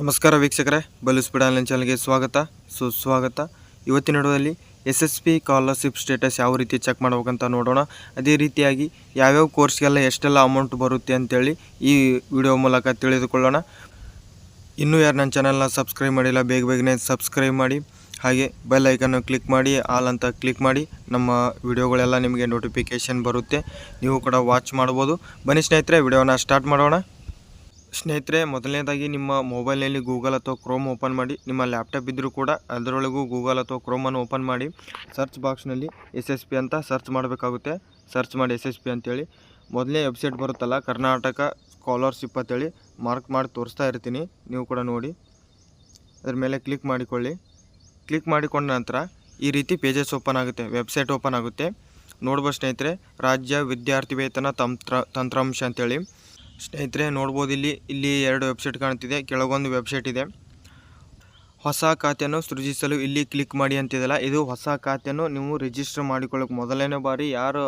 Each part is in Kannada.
ನಮಸ್ಕಾರ ವೀಕ್ಷಕರೇ ಬಲು ಸ್ಪೀಡ್ ಆನ್ಲೈನ್ ಚಾನಲ್ಗೆ ಸ್ವಾಗತ. ಸುಸ್ವಾಗತ. ಇವತ್ತಿನ ವಿಡಿಯೋದಲ್ಲಿ S S P scholarship status ಯಾವ ರೀತಿ ಚೆಕ್ ಮಾಡ್ಬೇಕಂತ ನೋಡೋಣ. ಅದೇ ರೀತಿಯಾಗಿ ಯಾವ್ಯಾವ ಕೋರ್ಸ್ಗೆಲ್ಲ ಎಷ್ಟೆಲ್ಲ ಅಮೌಂಟ್ ಬರುತ್ತೆ ಅಂತೇಳಿ ಈ ವಿಡಿಯೋ ಮೂಲಕ ತಿಳಿದುಕೊಳ್ಳೋಣ. ಇನ್ನೂ ಯಾರು ನನ್ನ ಚಾನಲ್ನ ಸಬ್ಸ್ಕ್ರೈಬ್ ಮಾಡಿಲ್ಲ, ಬೇಗ ಬೇಗನೆ ಸಬ್ಸ್ಕ್ರೈಬ್ ಮಾಡಿ. ಹಾಗೆ ಬೆಲ್ ಐಕನ್ನು ಕ್ಲಿಕ್ ಮಾಡಿ, ಆಲ್ ಅಂತ ಕ್ಲಿಕ್ ಮಾಡಿ. ನಮ್ಮ ವಿಡಿಯೋಗಳೆಲ್ಲ ನಿಮಗೆ ನೋಟಿಫಿಕೇಷನ್ ಬರುತ್ತೆ. ನೀವು ಕೂಡ ವಾಚ್ ಮಾಡ್ಬೋದು. ಬನ್ನಿ ಸ್ನೇಹಿತರೆ, ವಿಡಿಯೋನ ಸ್ಟಾರ್ಟ್ ಮಾಡೋಣ. ಸ್ನೇಹಿತರೆ, ಮೊದಲನೇದಾಗಿ ನಿಮ್ಮ ಮೊಬೈಲ್ನಲ್ಲಿ ಗೂಗಲ್ ಅಥವಾ ಕ್ರೋಮ್ ಓಪನ್ ಮಾಡಿ, ನಿಮ್ಮ ಲ್ಯಾಪ್ಟಾಪ್ ಇದ್ದರೂ ಕೂಡ ಅದರೊಳಗೂ ಗೂಗಲ್ ಅಥವಾ ಕ್ರೋಮನ್ನು ಓಪನ್ ಮಾಡಿ, ಸರ್ಚ್ ಬಾಕ್ಸ್ನಲ್ಲಿ ಎಸ್ ಎಸ್ ಪಿ ಅಂತ ಸರ್ಚ್ ಮಾಡಬೇಕಾಗುತ್ತೆ. ಸರ್ಚ್ ಮಾಡಿ ಎಸ್ ಎಸ್ ಪಿ ಅಂತೇಳಿ. ಮೊದಲನೇ ವೆಬ್ಸೈಟ್ ಬರುತ್ತಲ್ಲ, ಕರ್ನಾಟಕ ಸ್ಕಾಲರ್ಶಿಪ್ ಅಂತೇಳಿ, ಮಾರ್ಕ್ ಮಾಡಿ ತೋರಿಸ್ತಾ ಇರ್ತೀನಿ. ನೀವು ಕೂಡ ನೋಡಿ. ಅದ್ರ ಮೇಲೆ ಕ್ಲಿಕ್ ಮಾಡಿಕೊಳ್ಳಿ. ಕ್ಲಿಕ್ ಮಾಡಿಕೊಂಡ ನಂತರ ಈ ರೀತಿ ಪೇಜಸ್ ಓಪನ್ ಆಗುತ್ತೆ, ವೆಬ್ಸೈಟ್ ಓಪನ್ ಆಗುತ್ತೆ. ನೋಡ್ಬೋದು ಸ್ನೇಹಿತರೆ, ರಾಜ್ಯ ವಿದ್ಯಾರ್ಥಿ ವೇತನ ತಂತ್ರ, ತಂತ್ರಾಂಶ ಅಂತೇಳಿ. ಸ್ನೇಹಿತರೆ, ನೋಡ್ಬೋದು ಇಲ್ಲಿ ಇಲ್ಲಿ ಎರಡು ವೆಬ್ಸೈಟ್ ಕಾಣ್ತಿದೆ, ಕೆಳಗೊಂದು ವೆಬ್ಸೈಟ್ ಇದೆ. ಹೊಸ ಖಾತೆಯನ್ನು ಸೃಜಿಸಲು ಇಲ್ಲಿ ಕ್ಲಿಕ್ ಮಾಡಿ ಅಂತಿದೆಯಲ್ಲ ಇದು ಹೊಸ ಖಾತೆಯನ್ನು ನೀವು ರಿಜಿಸ್ಟರ್ ಮಾಡಿಕೊಳ್ಳೋಕೆ ಮೊದಲನೇ ಬಾರಿ ಯಾರು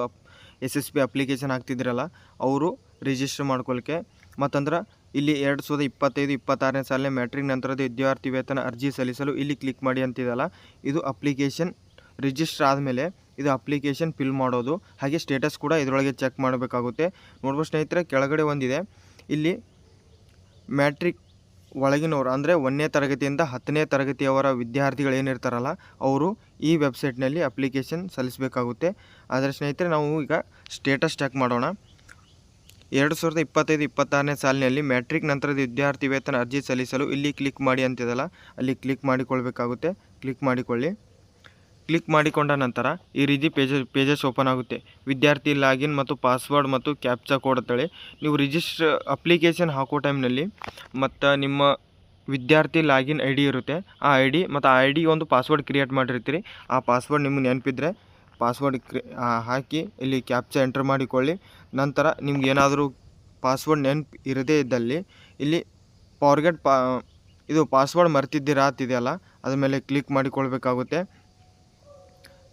ಎಸ್ ಎಸ್ ಪಿ ಅಪ್ಲಿಕೇಶನ್ ಹಾಕ್ತಿದ್ರಲ್ಲ, ಅವರು ರಿಜಿಸ್ಟರ್ ಮಾಡ್ಕೊಳ್ಳೋಕ್ಕೆ ಮತ್ತಂದ್ರೆ ಇಲ್ಲಿ ಎರಡು ಸಾವಿರದ ಇಪ್ಪತ್ತೈದು, ಇಪ್ಪತ್ತಾರನೇ ಸಾಲಿನ ಮ್ಯಾಟ್ರಿಕ್ ನಂತರದ ವಿದ್ಯಾರ್ಥಿ ವೇತನ ಅರ್ಜಿ ಸಲ್ಲಿಸಲು ಇಲ್ಲಿ ಕ್ಲಿಕ್ ಮಾಡಿ ಅಂತಿದೆಯಲ್ಲ ಇದು ಅಪ್ಲಿಕೇಶನ್ ರಿಜಿಸ್ಟರ್ ಆದಮೇಲೆ ಇದು ಅಪ್ಲಿಕೇಶನ್ ಫಿಲ್ ಮಾಡೋದು. ಹಾಗೆ ಸ್ಟೇಟಸ್ ಕೂಡ ಇದರೊಳಗೆ ಚೆಕ್ ಮಾಡಬೇಕಾಗುತ್ತೆ. ನೋಡ್ಬೋದು ಸ್ನೇಹಿತರೆ, ಕೆಳಗಡೆ ಒಂದಿದೆ. ಇಲ್ಲಿ ಮ್ಯಾಟ್ರಿಕ್ ಒಳಗಿನವರು, ಅಂದರೆ ಒಂದನೇ ತರಗತಿಯಿಂದ ಹತ್ತನೇ ತರಗತಿಯವರ ವಿದ್ಯಾರ್ಥಿಗಳು ಏನಿರ್ತಾರಲ್ಲ, ಅವರು ಈ ವೆಬ್ಸೈಟ್ನಲ್ಲಿ ಅಪ್ಲಿಕೇಶನ್ ಸಲ್ಲಿಸಬೇಕಾಗುತ್ತೆ. ಆದರೆ ಸ್ನೇಹಿತರೆ, ನಾವು ಈಗ ಸ್ಟೇಟಸ್ ಚೆಕ್ ಮಾಡೋಣ. ಎರಡು ಸಾವಿರದ ಇಪ್ಪತ್ತೈದು, ಇಪ್ಪತ್ತಾರನೇ ಸಾಲಿನಲ್ಲಿ ಮ್ಯಾಟ್ರಿಕ್ ನಂತರದ ವಿದ್ಯಾರ್ಥಿ ವೇತನ ಅರ್ಜಿ ಸಲ್ಲಿಸಲು ಇಲ್ಲಿ ಕ್ಲಿಕ್ ಮಾಡಿ ಅಂತಿದಲ್ಲ, ಅಲ್ಲಿ ಕ್ಲಿಕ್ ಮಾಡಿಕೊಳ್ಬೇಕಾಗುತ್ತೆ. ಕ್ಲಿಕ್ ಮಾಡಿಕೊಳ್ಳಿ. ಕ್ಲಿಕ್ ಮಾಡಿಕೊಂಡ ನಂತರ ಈ ರೀತಿ ಪೇಜಸ್ ಪೇಜಸ್ ಓಪನ್ ಆಗುತ್ತೆ. ವಿದ್ಯಾರ್ಥಿ ಲಾಗಿನ್ ಮತ್ತು ಪಾಸ್ವರ್ಡ್ ಮತ್ತು ಕ್ಯಾಪ್ಚಾ ಕೋಡ್ ಅಂತೇಳಿ. ನೀವು ರಿಜಿಸ್ಟರ್ ಅಪ್ಲಿಕೇಶನ್ ಹಾಕೋ ಟೈಮ್ನಲ್ಲಿ ಮತ್ತು ನಿಮ್ಮ ವಿದ್ಯಾರ್ಥಿ ಲಾಗಿನ್ ಐ ಇರುತ್ತೆ. ಆ ಐ ಡಿ ಮತ್ತು ಆ ಐ ಒಂದು ಪಾಸ್ವರ್ಡ್ ಕ್ರಿಯೇಟ್ ಮಾಡಿರ್ತೀರಿ. ಆ ಪಾಸ್ವರ್ಡ್ ನಿಮ್ಗೆ ನೆನಪಿದ್ರೆ ಪಾಸ್ವರ್ಡ್ ಹಾಕಿ ಇಲ್ಲಿ ಕ್ಯಾಪ್ಚಾ ಎಂಟ್ರ್ ಮಾಡಿಕೊಳ್ಳಿ. ನಂತರ ನಿಮ್ಗೆ ಏನಾದರೂ ಪಾಸ್ವರ್ಡ್ ನೆನಪು ಇರದೇ ಇದ್ದಲ್ಲಿ ಇಲ್ಲಿ ಫಾರ್ಗೆಟ್ ಪಾ ಇದು ಪಾಸ್ವರ್ಡ್ ಮರ್ತಿದ್ದೀರಾ ಅಂತಿದೆಯಲ್ಲ ಅದ್ರ ಮೇಲೆ ಕ್ಲಿಕ್ ಮಾಡಿಕೊಳ್ಬೇಕಾಗುತ್ತೆ.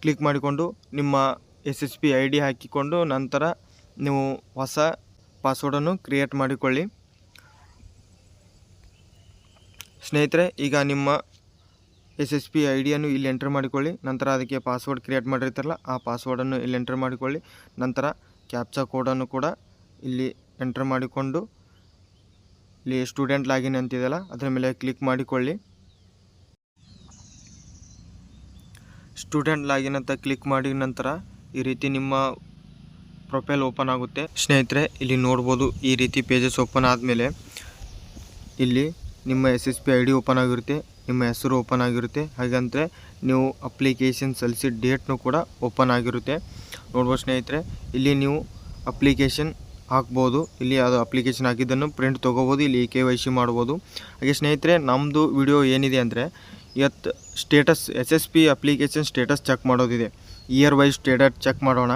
ಕ್ಲಿಕ್ ಮಾಡಿಕೊಂಡು ನಿಮ್ಮ S S P I D ಹಾಕಿಕೊಂಡು ನಂತರ ನೀವು ಹೊಸ ಪಾಸ್ವರ್ಡನ್ನು ಕ್ರಿಯೇಟ್ ಮಾಡಿಕೊಳ್ಳಿ. ಸ್ನೇಹಿತರೆ, ಈಗ ನಿಮ್ಮ ಎಸ್ ಎಸ್ ಪಿ ಐ ಡಿಯನ್ನು ಇಲ್ಲಿ ಎಂಟ್ರ್ ಮಾಡಿಕೊಳ್ಳಿ. ನಂತರ ಅದಕ್ಕೆ ಪಾಸ್ವರ್ಡ್ ಕ್ರಿಯೇಟ್ ಮಾಡಿರ್ತಾರಲ್ಲ, ಆ ಪಾಸ್ವರ್ಡನ್ನು ಇಲ್ಲಿ ಎಂಟ್ರ್ ಮಾಡಿಕೊಳ್ಳಿ. ನಂತರ ಕ್ಯಾಪ್ಚಾ ಕೋಡನ್ನು ಕೂಡ ಇಲ್ಲಿ ಎಂಟ್ರ್ ಮಾಡಿಕೊಂಡು, ಇಲ್ಲಿ ಸ್ಟೂಡೆಂಟ್ ಲಾಗಿನ್ ಅಂತಿದೆಯಲ್ಲ, ಅದರ ಮೇಲೆ ಕ್ಲಿಕ್ ಮಾಡಿಕೊಳ್ಳಿ. ಸ್ಟೂಡೆಂಟ್ ಲಾಗಿನ್ ಅಂತ ಕ್ಲಿಕ್ ಮಾಡಿದ ನಂತರ ಈ ರೀತಿ ನಿಮ್ಮ ಪ್ರೊಫೈಲ್ ಓಪನ್ ಆಗುತ್ತೆ. ಸ್ನೇಹಿತರೆ, ಇಲ್ಲಿ ನೋಡ್ಬೋದು ಈ ರೀತಿ ಪೇಜಸ್ ಓಪನ್ ಆದಮೇಲೆ ಇಲ್ಲಿ ನಿಮ್ಮ S S P I D open ಆಗಿರುತ್ತೆ, ನಿಮ್ಮ ಹೆಸರು ಓಪನ್ ಆಗಿರುತ್ತೆ. ಹಾಗಂದರೆ ನೀವು ಅಪ್ಲಿಕೇಶನ್ ಸಲ್ಲಿಸಿದ ಡೇಟ್ನೂ ಕೂಡ ಓಪನ್ ಆಗಿರುತ್ತೆ. ನೋಡ್ಬೋದು ಸ್ನೇಹಿತರೆ, ಇಲ್ಲಿ ನೀವು ಅಪ್ಲಿಕೇಶನ್ ಹಾಕ್ಬೋದು, ಇಲ್ಲಿ ಅದು ಅಪ್ಲಿಕೇಶನ್ ಹಾಕಿದ್ದನ್ನು ಪ್ರಿಂಟ್ ತೊಗೋಬೋದು, ಇಲ್ಲಿ ಕೆ ವೈ ಸಿ ಮಾಡ್ಬೋದು. ಹಾಗೆ ಸ್ನೇಹಿತರೆ ನಮ್ಮದು ವಿಡಿಯೋ ಏನಿದೆ ಅಂದರೆ ಇವತ್ತು status S S P application status check ಮಾಡೋದಿದೆ. ಇಯರ್ ವೈಸ್ ಸ್ಟೇಟಸ್ ಚೆಕ್ ಮಾಡೋಣ.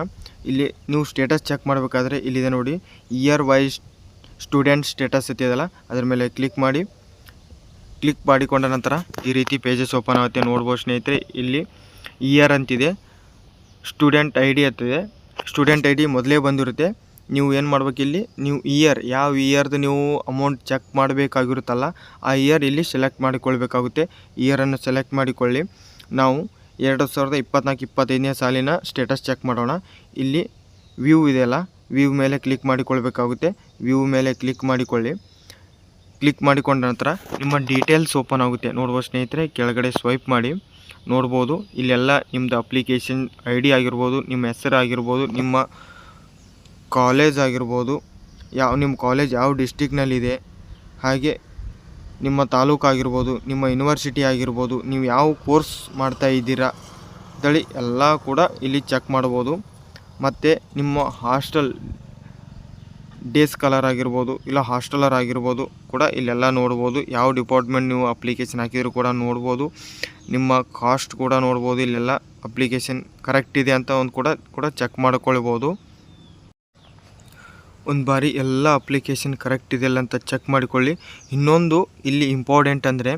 ಇಲ್ಲಿ ನೀವು ಸ್ಟೇಟಸ್ ಚೆಕ್ ಮಾಡಬೇಕಾದ್ರೆ ಇಲ್ಲಿದೆ ನೋಡಿ. ಇಯರ್ ವೈಸ್ ಸ್ಟೂಡೆಂಟ್ ಸ್ಟೇಟಸ್ ಇತ್ತಿದೆಯಲ್ಲ ಅದ್ರ ಮೇಲೆ ಕ್ಲಿಕ್ ಮಾಡಿ. ಕ್ಲಿಕ್ ಮಾಡಿಕೊಂಡ ನಂತರ ಈ ರೀತಿ ಪೇಜಸ್ ಓಪನ್ ಆಗುತ್ತೆ. ನೋಡ್ಬೋದು ಸ್ನೇಹಿತರೆ, ಇಲ್ಲಿ ಇಯರ್ ಅಂತಿದೆ. ಸ್ಟೂಡೆಂಟ್ ಐ ಡಿ ಅಂತಿದೆ. ಸ್ಟೂಡೆಂಟ್ ಐ ಡಿ ಮೊದಲೇ ಬಂದಿರುತ್ತೆ. ನೀವು ಏನು ಮಾಡ್ಬೇಕು ಇಲ್ಲಿ? ನೀವು ಇಯರ್ ಯಾವ ಇಯರ್ದು ನೀವು ಅಮೌಂಟ್ ಚೆಕ್ ಮಾಡಬೇಕಾಗಿರುತ್ತಲ್ಲ, ಆ ಇಯರ್ ಇಲ್ಲಿ ಸೆಲೆಕ್ಟ್ ಮಾಡಿಕೊಳ್ಬೇಕಾಗುತ್ತೆ. ಇಯರನ್ನು ಸೆಲೆಕ್ಟ್ ಮಾಡಿಕೊಳ್ಳಿ. ನಾವು ಎರಡು ಸಾವಿರದ ಇಪ್ಪತ್ನಾಲ್ಕು, ಇಪ್ಪತ್ತೈದನೇ ಸಾಲಿನ ಸ್ಟೇಟಸ್ ಚೆಕ್ ಮಾಡೋಣ. ಇಲ್ಲಿ ವ್ಯೂ ಇದೆಯಲ್ಲ ವ್ಯೂ ಮೇಲೆ ಕ್ಲಿಕ್ ಮಾಡಿಕೊಳ್ಬೇಕಾಗುತ್ತೆ. ವ್ಯೂ ಮೇಲೆ ಕ್ಲಿಕ್ ಮಾಡಿಕೊಳ್ಳಿ. ಕ್ಲಿಕ್ ಮಾಡಿಕೊಂಡ ನಂತರ ನಿಮ್ಮ ಡೀಟೇಲ್ಸ್ ಓಪನ್ ಆಗುತ್ತೆ. ನೋಡ್ಬೋದು ಸ್ನೇಹಿತರೆ, ಕೆಳಗಡೆ ಸ್ವೈಪ್ ಮಾಡಿ. ನೋಡ್ಬೋದು, ಇಲ್ಲೆಲ್ಲ ನಿಮ್ಮದು ಅಪ್ಲಿಕೇಶನ್ ಐ ಡಿ ಆಗಿರ್ಬೋದು, ನಿಮ್ಮ ಹೆಸರು ಆಗಿರ್ಬೋದು, ನಿಮ್ಮ ಕಾಲೇಜ್ ಆಗಿರ್ಬೋದು, ಯಾವ, ನಿಮ್ಮ ಕಾಲೇಜ್ ಯಾವ ಡಿಸ್ಟಿಕ್ನಲ್ಲಿದೆ ಹಾಗೆ ನಿಮ್ಮ ತಾಲೂಕು ಆಗಿರ್ಬೋದು, ನಿಮ್ಮ ಯೂನಿವರ್ಸಿಟಿ ಆಗಿರ್ಬೋದು, ನೀವು ಯಾವ ಕೋರ್ಸ್ ಮಾಡ್ತಾ ಇದ್ದೀರಾ, ಅಂತೇಳಿ ಎಲ್ಲ ಕೂಡ ಇಲ್ಲಿ ಚೆಕ್ ಮಾಡ್ಬೋದು. ಮತ್ತು ನಿಮ್ಮ ಹಾಸ್ಟೆಲ್ ಡೇಸ್ ಕಲರ್ ಆಗಿರ್ಬೋದು, ಇಲ್ಲ ಹಾಸ್ಟೆಲರ್ ಆಗಿರ್ಬೋದು ಕೂಡ ಇಲ್ಲೆಲ್ಲ ನೋಡ್ಬೋದು. ಯಾವ ಡಿಪಾರ್ಟ್ಮೆಂಟ್ ನೀವು ಅಪ್ಲಿಕೇಶನ್ ಹಾಕಿದ್ರು ಕೂಡ ನೋಡ್ಬೋದು. ನಿಮ್ಮ ಕಾಸ್ಟ್ ಕೂಡ ನೋಡ್ಬೋದು, ಇಲ್ಲೆಲ್ಲ ಅಪ್ಲಿಕೇಶನ್ ಕರೆಕ್ಟ್ ಇದೆ ಅಂತ ಒಂದು ಕೂಡ ಕೂಡ ಚೆಕ್ ಮಾಡ್ಕೊಳ್ಬೋದು. ಒಂದು ಬಾರಿ ಎಲ್ಲ ಅಪ್ಲಿಕೇಶನ್ ಕರೆಕ್ಟ್ ಇದೆಯಲ್ಲ ಅಂತ ಚೆಕ್ ಮಾಡಿಕೊಳ್ಳಿ. ಇನ್ನೊಂದು ಇಲ್ಲಿ ಇಂಪಾರ್ಟೆಂಟ್ ಅಂದರೆ,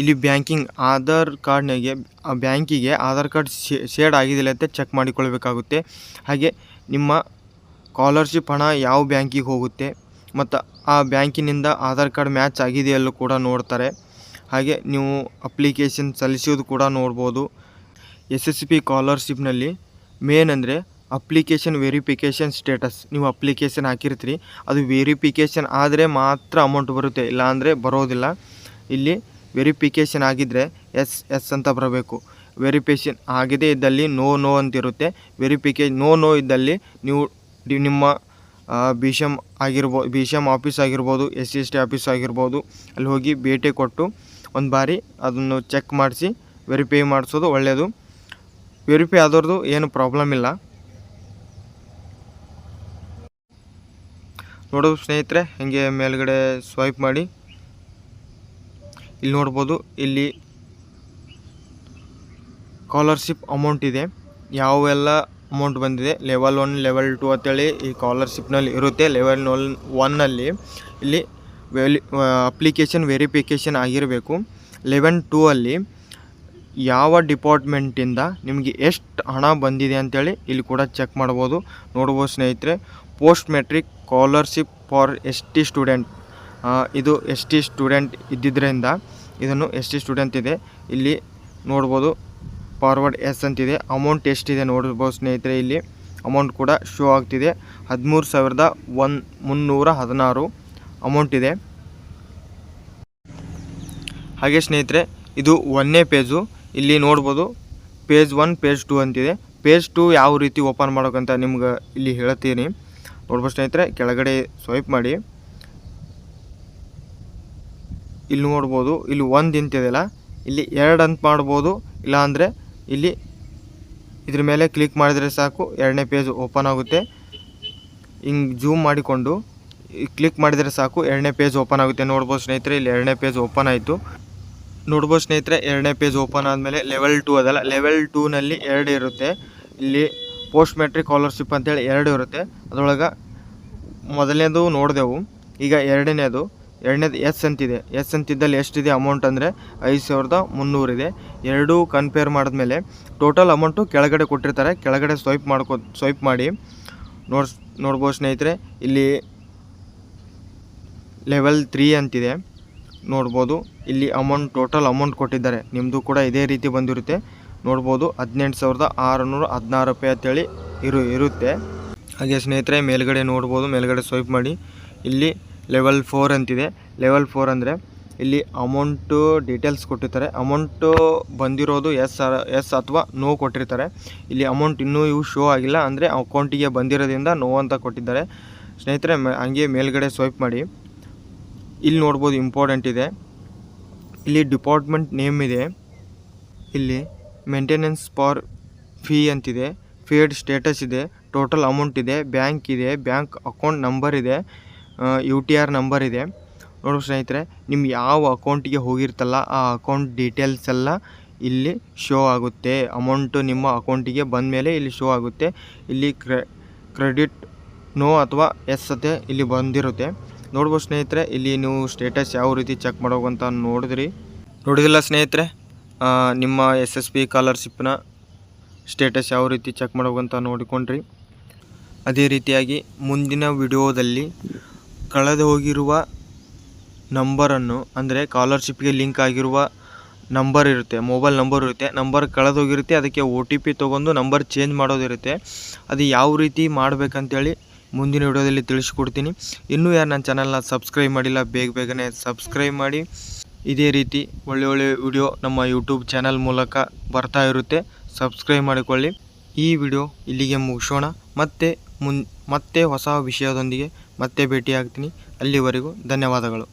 ಇಲ್ಲಿ ಬ್ಯಾಂಕಿಂಗ್ ಆಧಾರ್ ಕಾರ್ಡ್ನಾಗೆ ಆ ಬ್ಯಾಂಕಿಗೆ ಆಧಾರ್ ಕಾರ್ಡ್ ಶೇಡ್ ಆಗಿದೆಯಲ್ಲ ಅಂತ ಚೆಕ್ ಮಾಡಿಕೊಳ್ಬೇಕಾಗುತ್ತೆ. ಹಾಗೆ ನಿಮ್ಮ ಸ್ಕಾಲರ್ಶಿಪ್ ಹಣ ಯಾವ ಬ್ಯಾಂಕಿಗೆ ಹೋಗುತ್ತೆ, ಮತ್ತು ಆ ಬ್ಯಾಂಕಿನಿಂದ ಆಧಾರ್ ಕಾರ್ಡ್ ಮ್ಯಾಚ್ ಆಗಿದೆಯಲ್ಲೂ ಕೂಡ ನೋಡ್ತಾರೆ. ಹಾಗೆ ನೀವು ಅಪ್ಲಿಕೇಶನ್ ಸಲ್ಲಿಸೋದು ಕೂಡ ನೋಡ್ಬೋದು. ಎಸ್ ಎಸ್ ಪಿ ಸ್ಕಾಲರ್ಶಿಪ್ನಲ್ಲಿ ಮೇನ್ ಅಂದರೆ ಅಪ್ಲಿಕೇಶನ್ ವೆರಿಫಿಕೇಷನ್ ಸ್ಟೇಟಸ್. ನೀವು ಅಪ್ಲಿಕೇಶನ್ ಹಾಕಿರ್ತೀರಿ, ಅದು ವೆರಿಫಿಕೇಶನ್ ಆದರೆ ಮಾತ್ರ ಅಮೌಂಟ್ ಬರುತ್ತೆ, ಇಲ್ಲಾಂದರೆ ಬರೋದಿಲ್ಲ. ಇಲ್ಲಿ ವೆರಿಫಿಕೇಷನ್ ಆಗಿದ್ದರೆ ಎಸ್ ಎಸ್ ಅಂತ ಬರಬೇಕು. ವೆರಿಫಿಕೇಷನ್ ಆಗಿದೆ ಇದ್ದಲ್ಲಿ ನೋ ನೋ ಅಂತಿರುತ್ತೆ. ವೆರಿಫಿಕೇ, ನೋ ನೋ ಇದ್ದಲ್ಲಿ ನೀವು ನಿಮ್ಮ ಬಿ ಸಿ ಎಂ ಆಗಿರ್ಬೋದು ಬಿ ಸಿ ಎಂ ಆಫೀಸ್ ಆಗಿರ್ಬೋದು, S C S T office ಆಗಿರ್ಬೋದು, ಅಲ್ಲಿ ಹೋಗಿ ಭೇಟಿ ಕೊಟ್ಟು ಒಂದು ಬಾರಿ ಅದನ್ನು ಚೆಕ್ ಮಾಡಿಸಿ, ವೆರಿಫೈ ಮಾಡಿಸೋದು ಒಳ್ಳೆಯದು ವೆರಿಫೈ ಆದವ್ರದ್ದು ಏನು ಪ್ರಾಬ್ಲಮ್ ಇಲ್ಲ. ನೋಡೋದು ಸ್ನೇಹಿತರೆ, ಹಾಗೆ ಮೇಲ್ಗಡೆ ಸ್ವೈಪ್ ಮಾಡಿ. ಇಲ್ಲಿ ನೋಡ್ಬೋದು, ಇಲ್ಲಿ ಸ್ಕಾಲರ್ಶಿಪ್ ಅಮೌಂಟ್ ಇದೆ. ಯಾವೆಲ್ಲ ಅಮೌಂಟ್ ಬಂದಿದೆ? ಲೆವೆಲ್ ಒನ್ ಲೆವೆಲ್ ಟು ಅಂತೇಳಿ ಈ ಸ್ಕಾಲರ್ಶಿಪ್ನಲ್ಲಿ ಇರುತ್ತೆ. ಲೆವೆಲ್ ಒನ್ ಒನ್ನಲ್ಲಿ ಇಲ್ಲಿ ವೆಲಿ ಅಪ್ಲಿಕೇಶನ್ ವೆರಿಫಿಕೇಷನ್ ಆಗಿರಬೇಕು. ಲೆವೆನ್ ಟೂ ಅಲ್ಲಿ ಯಾವ ಡಿಪಾರ್ಟ್ಮೆಂಟಿಂದ ನಿಮಗೆ ಎಷ್ಟು ಹಣ ಬಂದಿದೆ ಅಂತೇಳಿ ಇಲ್ಲಿ ಕೂಡ ಚೆಕ್ ಮಾಡ್ಬೋದು. ನೋಡ್ಬೋದು ಸ್ನೇಹಿತರೆ post matric scholarship for S T student ಇದು ಎಸ್ ಟಿ ಸ್ಟೂಡೆಂಟ್ ಇದ್ದಿದ್ದರಿಂದ ಇದನ್ನು ಎಸ್ ಟಿ ಸ್ಟೂಡೆಂಟ್ ಇದೆ. ಇಲ್ಲಿ ನೋಡ್ಬೋದು ಫಾರ್ವರ್ಡ್ ಎಸ್ ಅಂತಿದೆ. ಅಮೌಂಟ್ ಎಷ್ಟಿದೆ ನೋಡ್ಬೋದು ಸ್ನೇಹಿತರೆ, ಇಲ್ಲಿ ಅಮೌಂಟ್ ಕೂಡ ಶೋ ಆಗ್ತಿದೆ. ಹದಿಮೂರು ಸಾವಿರದ ಒನ್, ಮುನ್ನೂರ ಹದಿನಾರು ಅಮೌಂಟ್ ಇದೆ. ಹಾಗೆ ಸ್ನೇಹಿತರೆ, ಇದು ಒಂದನೇ ಪೇಜು. ಇಲ್ಲಿ ನೋಡ್ಬೋದು ಪೇಜ್ ಒನ್, ಪೇಜ್ ಟು ಅಂತಿದೆ. ಪೇಜ್ ಟು ಯಾವ ರೀತಿ ಓಪನ್ ಮಾಡೋಕ್ಕಂತ ನಿಮ್ಗೆ ಇಲ್ಲಿ ಹೇಳ್ತೀನಿ. ನೋಡ್ಬೋದು ಸ್ನೇಹಿತರೆ, ಕೆಳಗಡೆ ಸ್ವೈಪ್ ಮಾಡಿ. ಇಲ್ಲಿ ನೋಡ್ಬೋದು, ಇಲ್ಲಿ ಒಂದು ಇಂತಿದೆಯಲ್ಲ ಇಲ್ಲಿ ಎರಡು ಅಂತ ಮಾಡ್ಬೋದು ಇಲ್ಲಾಂದರೆ ಇಲ್ಲಿ ಇದ್ರ ಮೇಲೆ ಕ್ಲಿಕ್ ಮಾಡಿದರೆ ಸಾಕು, ಎರಡನೇ ಪೇಜ್ ಓಪನ್ ಆಗುತ್ತೆ. ಹಿಂಗೆ ಜೂಮ್ ಮಾಡಿಕೊಂಡು ಕ್ಲಿಕ್ ಮಾಡಿದರೆ ಸಾಕು, ಎರಡನೇ ಪೇಜ್ ಓಪನ್ ಆಗುತ್ತೆ. ನೋಡ್ಬೋದು ಸ್ನೇಹಿತರೆ, ಇಲ್ಲಿ ಎರಡನೇ ಪೇಜ್ ಓಪನ್ ಆಯಿತು. ನೋಡ್ಬೋದು ಸ್ನೇಹಿತರೆ, ಎರಡನೇ ಪೇಜ್ ಓಪನ್ ಆದಮೇಲೆ ಲೆವೆಲ್ ಟೂ ಅದಲ್ಲ ಲೆವೆಲ್ ಟೂನಲ್ಲಿ ಎರಡು ಇರುತ್ತೆ. ಇಲ್ಲಿ ಪೋಸ್ಟ್ ಮೆಟ್ರಿಕ್ ಸ್ಕಾಲರ್ಶಿಪ್ ಅಂತೇಳಿ ಎರಡು ಇರುತ್ತೆ. ಅದರೊಳಗೆ ಮೊದಲನೇದು ನೋಡಿದೆವು. ಈಗ ಎರಡನೇದು ಎರಡನೇದು ಎಸ್ ಅಂತಿದೆ ಎಸ್ ಅಂತಿದ್ದಲ್ಲಿ ಎಷ್ಟಿದೆ ಅಮೌಂಟ್ ಅಂದರೆ ಐದು ಸಾವಿರದ ಮುನ್ನೂರಿದೆ ಎರಡೂ ಕಂಪೇರ್ ಮಾಡಿದ್ಮೇಲೆ ಟೋಟಲ್ ಅಮೌಂಟು ಕೆಳಗಡೆ ಕೊಟ್ಟಿರ್ತಾರೆ. ಕೆಳಗಡೆ ಸ್ವೈಪ್ ಮಾಡ್ಕೊ ಸ್ವೈಪ್ ಮಾಡಿ. ನೋಡ್ಸ್ ನೋಡ್ಬೋದು ಸ್ನೇಹಿತರೆ, ಇಲ್ಲಿ ಲೆವೆಲ್ ತ್ರೀ ಅಂತಿದೆ ನೋಡ್ಬೋದು. ಇಲ್ಲಿ ಅಮೌಂಟ್ ಟೋಟಲ್ ಅಮೌಂಟ್ ಕೊಟ್ಟಿದ್ದಾರೆ. ನಿಮ್ಮದು ಕೂಡ ಇದೇ ರೀತಿ ಬಂದಿರುತ್ತೆ. ನೋಡ್ಬೋದು. ಹದಿನೆಂಟು ಸಾವಿರದ ಆರುನೂರ ಹದಿನಾರು ರೂಪಾಯಿ ಅಂತೇಳಿ ಇರು, ಇರುತ್ತೆ. ಹಾಗೆ ಸ್ನೇಹಿತರೆ, ಮೇಲ್ಗಡೆ ನೋಡ್ಬೋದು. ಮೇಲ್ಗಡೆ ಸ್ವೈಪ್ ಮಾಡಿ. ಇಲ್ಲಿ ಲೆವೆಲ್ ಫೋರ್ ಅಂತಿದೆ. ಲೆವೆಲ್ ಫೋರ್ ಅಂದರೆ ಇಲ್ಲಿ ಅಮೌಂಟು ಡೀಟೇಲ್ಸ್ ಕೊಟ್ಟಿರ್ತಾರೆ. ಅಮೌಂಟು ಬಂದಿರೋದು ಎಸ್ ಎಸ್ ಅಥವಾ ನೋ ಕೊಟ್ಟಿರ್ತಾರೆ. ಇಲ್ಲಿ ಅಮೌಂಟ್ ಇನ್ನೂ ಇವು ಶೋ ಆಗಿಲ್ಲ. ಅಂದರೆ ಅಕೌಂಟಿಗೆ ಬಂದಿರೋದ್ರಿಂದ ನೋ ಅಂತ ಕೊಟ್ಟಿದ್ದಾರೆ. ಸ್ನೇಹಿತರೆ ಹಂಗೆ ಮೇಲ್ಗಡೆ ಸ್ವೈಪ್ ಮಾಡಿ. ಇಲ್ಲಿ ನೋಡ್ಬೋದು ಇಂಪಾರ್ಟೆಂಟ್ ಇದೆ. ಇಲ್ಲಿ ಡಿಪಾರ್ಟ್ಮೆಂಟ್ ನೇಮ್ ಇದೆ. ಇಲ್ಲಿ ಮೇಂಟೆನೆನ್ಸ್ ಫಾರ್ ಫೀ ಅಂತಿದೆ. ಫೀಡ್ ಸ್ಟೇಟಸ್ ಇದೆ. ಟೋಟಲ್ ಅಮೌಂಟ್ ಇದೆ. ಬ್ಯಾಂಕ್ ಇದೆ. ಬ್ಯಾಂಕ್ ಅಕೌಂಟ್ ನಂಬರ್ ಇದೆ. ಯು ಟಿ ಆರ್ ನಂಬರ್ ಇದೆ. ನೋಡಿ ಸ್ನೇಹಿತರೆ ನಿಮ್ಮ ಯಾವ ಅಕೌಂಟಿಗೆ ಹೋಗಿರ್ತಲ್ಲ, ಆ ಅಕೌಂಟ್ ಡೀಟೇಲ್ಸ್ ಎಲ್ಲ ಇಲ್ಲಿ ಶೋ ಆಗುತ್ತೆ. ಅಮೌಂಟು ನಿಮ್ಮ ಅಕೌಂಟಿಗೆ ಬಂದ ಮೇಲೆ ಇಲ್ಲಿ ಶೋ ಆಗುತ್ತೆ. ಇಲ್ಲಿ ಕ್ರೆ, ಕ್ರೆಡಿಟ್ ನೋ ಅಥವಾ ಎಸ್ ಅತ್ತೆ ಇಲ್ಲಿ ಬಂದಿರುತ್ತೆ. ನೋಡ್ಬೋದು ಸ್ನೇಹಿತರೆ, ಇಲ್ಲಿ ನೀವು ಸ್ಟೇಟಸ್ ಯಾವ ರೀತಿ ಚೆಕ್ ಮಾಡೋಕಂತ ನೋಡಿದ್ರಿ? ನೋಡಿದಿಲ್ಲ ಸ್ನೇಹಿತರೆ? ನಿಮ್ಮ ಎಸ್ ಎಸ್ ಪಿ ಸ್ಕಾಲರ್ಶಿಪ್ನ ಸ್ಟೇಟಸ್ ಯಾವ ರೀತಿ ಚೆಕ್ ಮಾಡೋಕ್ಕಂತ ನೋಡಿಕೊಂಡ್ರಿ. ಅದೇ ರೀತಿಯಾಗಿ ಮುಂದಿನ ವಿಡಿಯೋದಲ್ಲಿ ಕಳೆದು ಹೋಗಿರುವ ನಂಬರನ್ನು ಅಂದರೆ ಕಾಲರ್ಶಿಪ್ಗೆ ಲಿಂಕ್ ಆಗಿರುವ ನಂಬರ್ ಇರುತ್ತೆ ಮೊಬೈಲ್ ನಂಬರ್ ಇರುತ್ತೆ ನಂಬರ್ ಕಳೆದೋಗಿರುತ್ತೆ ಅದಕ್ಕೆ ಒ ಟಿ ಪಿ ತೊಗೊಂಡು ನಂಬರ್ ಚೇಂಜ್ ಮಾಡೋದಿರುತ್ತೆ ಅದು ಯಾವ ರೀತಿ ಮಾಡಬೇಕಂತೇಳಿ ಮುಂದಿನ ವಿಡಿಯೋದಲ್ಲಿ ತಿಳಿಸ್ಕೊಡ್ತೀನಿ. ಇನ್ನೂ ಯಾರು ನನ್ನ ಚಾನಲ್ನ ಸಬ್ಸ್ಕ್ರೈಬ್ ಮಾಡಿಲ್ಲ, ಬೇಗ ಬೇಗನೆ ಸಬ್ಸ್ಕ್ರೈಬ್ ಮಾಡಿ. ಇದೇ ರೀತಿ ಒಳ್ಳೆ ಒಳ್ಳೆ ವಿಡಿಯೋ ನಮ್ಮ ಯೂಟ್ಯೂಬ್ ಚಾನಲ್ ಮೂಲಕ ಬರ್ತಾ ಇರುತ್ತೆ. ಸಬ್ಸ್ಕ್ರೈಬ್ ಮಾಡಿಕೊಳ್ಳಿ. ಈ ವಿಡಿಯೋ ಇಲ್ಲಿಗೆ ಮುಗಿಸೋಣ. ಮತ್ತೆ ಮುನ್, ಮತ್ತೆ ಹೊಸ ವಿಷಯದೊಂದಿಗೆ ಮತ್ತೆ ಭೇಟಿಯಾಗ್ತೀನಿ. ಅಲ್ಲಿವರೆಗೂ ಧನ್ಯವಾದಗಳು.